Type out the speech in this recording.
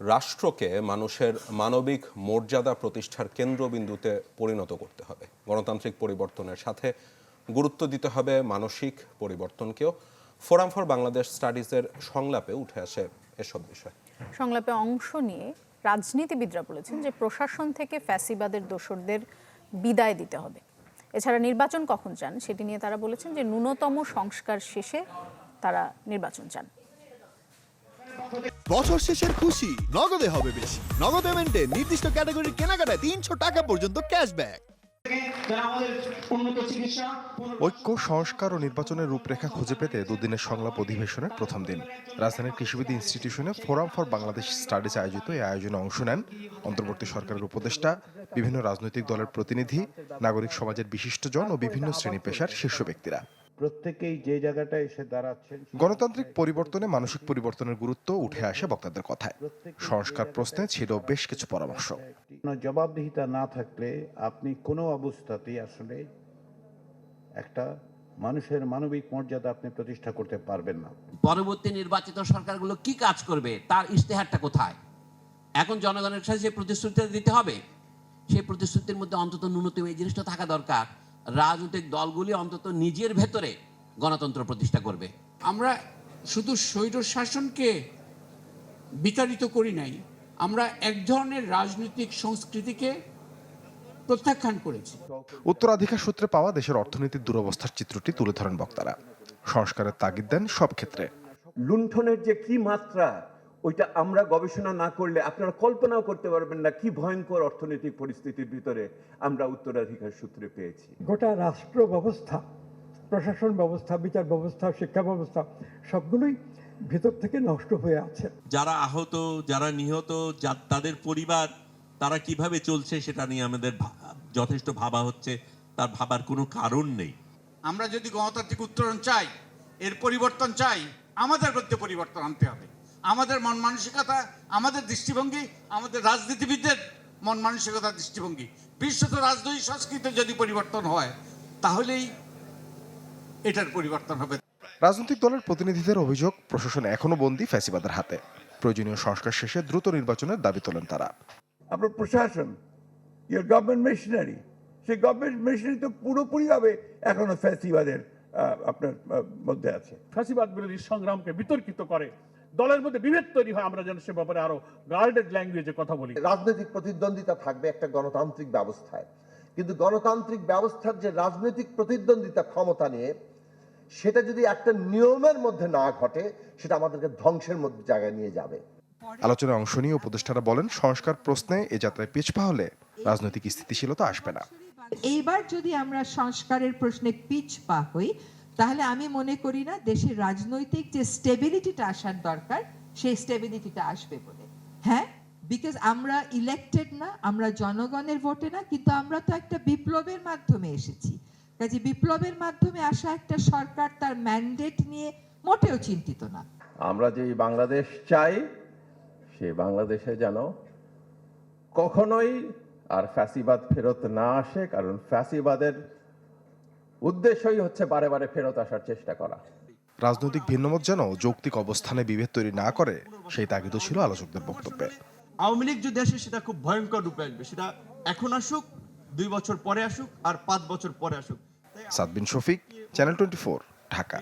রাষ্ট্রকে মানুষের মানবিক মর্যাদা প্রতিষ্ঠার কেন্দ্রবিন্দুতে পরিণত করতে হবে। গণতান্ত্রিক পরিবর্তনের সাথে গুরুত্ব দিতে হবে মানসিক পরিবর্তনকেও। ফোরাম ফর বাংলাদেশ স্টাডিজের সংলাপে উঠে আসে এসব বিষয়। সংলাপে অংশ নিয়ে রাজনীতিবিদরা বলেছেন যে প্রশাসন থেকে ফ্যাসিবাদের দোসরদের বিদায় দিতে হবে। এছাড়া নির্বাচন কখন চান সেটি নিয়ে তারা বলেছেন যে ন্যূনতম সংস্কার শেষে তারা নির্বাচন চান। বছর শেষের খুশি, নগদে হবে বেশি। নগদ পেমেন্টে নির্দিষ্ট ক্যাটাগরির কেনাকাটায় তিনশো টাকা পর্যন্ত ক্যাশব্যাক ঐক্য, সংস্কার ও নির্বাচনের রূপরেখা খুঁজে পেতে দুদিনের সংলাপ অধিবেশনের প্রথম দিন। রাজধানীর কৃষিবিদ ইনস্টিটিউশনে ফোরাম ফর বাংলাদেশ স্টাডিজ আয়োজিত এই আয়োজনে অংশ নেন অন্তর্বর্তী সরকারের উপদেষ্টা, বিভিন্ন রাজনৈতিক দলের প্রতিনিধি, নাগরিক সমাজের বিশিষ্টজন ও বিভিন্ন শ্রেণি পেশার শীর্ষ ব্যক্তিরা। প্রত্যেকেই যে জায়গাটায় এসে দাঁড়াচ্ছেন গণতান্ত্রিক পরিবর্তনে মানসিক পরিবর্তনের গুরুত্ব উঠে আসে বক্তাদের কথায়। সংস্কার প্রশ্নে ছিল বেশ কিছু পরামর্শ। জবাবদিহিতা না থাকলে আপনি কোনো অবস্থাতেই আসলে একটা মানুষের মানবিক মর্যাদা আপনি প্রতিষ্ঠা করতে পারবেন না। পরবর্তী নির্বাচিত সরকারগুলো কি কাজ করবে তার ইশতেহারটা কোথায়? এখন জনগণের কাছে যে প্রতিশ্রুতিটা দিতে হবে সেই প্রতিশ্রুতির মধ্যে অন্তত ন্যূনতম এই জিনিসটা থাকা দরকার। রাজনৈতিক দলগুলি অন্তত নিজের ভেতরে গণতন্ত্র প্রতিষ্ঠা করবে। আমরা শুধু স্বৈর শাসনকে বিতাড়িত করি নাই আমরা এক ধরনের রাজনৈতিক সংস্কৃতিকে প্রত্যাখ্যান করেছি। উত্তরাধিকার সূত্রে পাওয়া দেশের অর্থনীতির দুরবস্থার চিত্রটি তুলে ধরেন বক্তারা। সংস্কারের তাগিদ দেন সব ক্ষেত্রে। লুণ্ঠনের যে কি মাত্রা ওইটা আমরা গবেষণা না করলে আপনারা কল্পনাও করতে পারবেন না কি ভয়ঙ্কর অর্থনৈতিক পরিস্থিতির ভিতরে আমরা উত্তরাধিকার সূত্রে পেয়েছি। গোটা রাষ্ট্র ব্যবস্থা প্রশাসন ব্যবস্থা বিচার ব্যবস্থা শিক্ষা ব্যবস্থা সবগুলোই ভিতর থেকে নষ্ট হয়ে আছে। যারা আহত যারা নিহত যা- তাদের পরিবার তারা কীভাবে চলছে সেটা নিয়ে আমাদের যথেষ্ট ভাবা হচ্ছে তার ভাবার কোনো কারণ নেই। আমরা যদি গণতান্ত্রিক উত্তরণ চাই এর পরিবর্তন চাই আমাদের মধ্যে পরিবর্তন আনতে হবে। আমাদের মন মানসিকতা আমাদের দৃষ্টিভঙ্গি আমাদের রাজনীতিবিদদের মন মানসিকতা দৃষ্টিভঙ্গি। বিশ্বত রাজনৈতিক সংস্কৃতির যদি পরিবর্তন হয় তাহলেই এটার পরিবর্তন হবে। রাজনৈতিক দলের প্রতিনিধিদের অভিযোগ প্রশাসন এখনও বন্দী ফ্যাসিবাদের হাতে। প্রয়োজনীয় সংস্কার শেষে দ্রুত নির্বাচনের দাবি তোলেন তারা। আপনার প্রশাসন ইয়ার গভর্নমেন্ট মেশিনারি সেই গভর্নমেন্ট মেশিনারি তো পুরোপুরিভাবে এখনও ফ্যাসিবাদের আপনার মধ্যে আছে। ফাঁসিবাদ বিরোধী সংগ্রামকে বিতর্কিত করে। দলের মধ্যে বিভেদ তৈরি হয় আমরা যেন সে ব্যাপারে আরও গার্ডেড ল্যাঙ্গুয়েজে কথা বলি। রাজনৈতিক প্রতিদ্বন্দ্বিতা থাকবে একটা গণতান্ত্রিক ব্যবস্থায়। কিন্তু গণতান্ত্রিক ব্যবস্থার যে রাজনৈতিক প্রতিদ্বন্দ্বিতা ক্ষমতা নিয়ে সেটা যদি একটা নিয়মের মধ্যে না ঘটে সেটা আমাদেরকে ধ্বংসের মধ্যে জায়গায় নিয়ে যাবে। আলোচনায় অংশ নিয়ে উপদেষ্টারা বলেন সংস্কার প্রশ্নে এ যাত্রায় পিছপা হলে রাজনৈতিক স্থিতিশীলতা আসবে না। এইবার যদি আমরা সংস্কারের প্রশ্নে পিচ পা হই তাহলে আমি মনে করি না দেশের রাজনৈতিক যে স্টেবিলিটিটা আসার দরকার, সেই স্টেবিলিটিটা আসবে বলে। হ্যাঁ? বিকজ আমরা ইলেক্টেড না, আমরা জনগণের ভোটে না, কিন্তু আমরা তো একটা বিপ্লবের মাধ্যমে এসেছি। কাজে বিপ্লবের মাধ্যমে আসা একটা সরকার তার ম্যান্ডেট নিয়ে মোটেও চিন্তিত না। আমরা যে বাংলাদেশ চাই সে বাংলাদেশে যেন কখনোই আর ফ্যাসিবাদ ফেরত না আসে, কারণ ফ্যাসিবাদের উদ্দেশ্যই হচ্ছে বারে বারে ফেরত আসার চেষ্টা করা। রাজনৈতিক ভিন্নমত যেন যৌক্তিক অবস্থানে বিভেদ তৈরি না করে সেই তাগিদও ছিল আলোচকদের বক্তব্যে। আওয়ামী লীগ যদি আসে সেটা খুব ভয়ঙ্কর রূপে আসবে। সেটা এখন আসুক দুই বছর পরে আসুক আর পাঁচ বছর পরে আসুক। Sadbin Shafiq channel twenty Dhaka.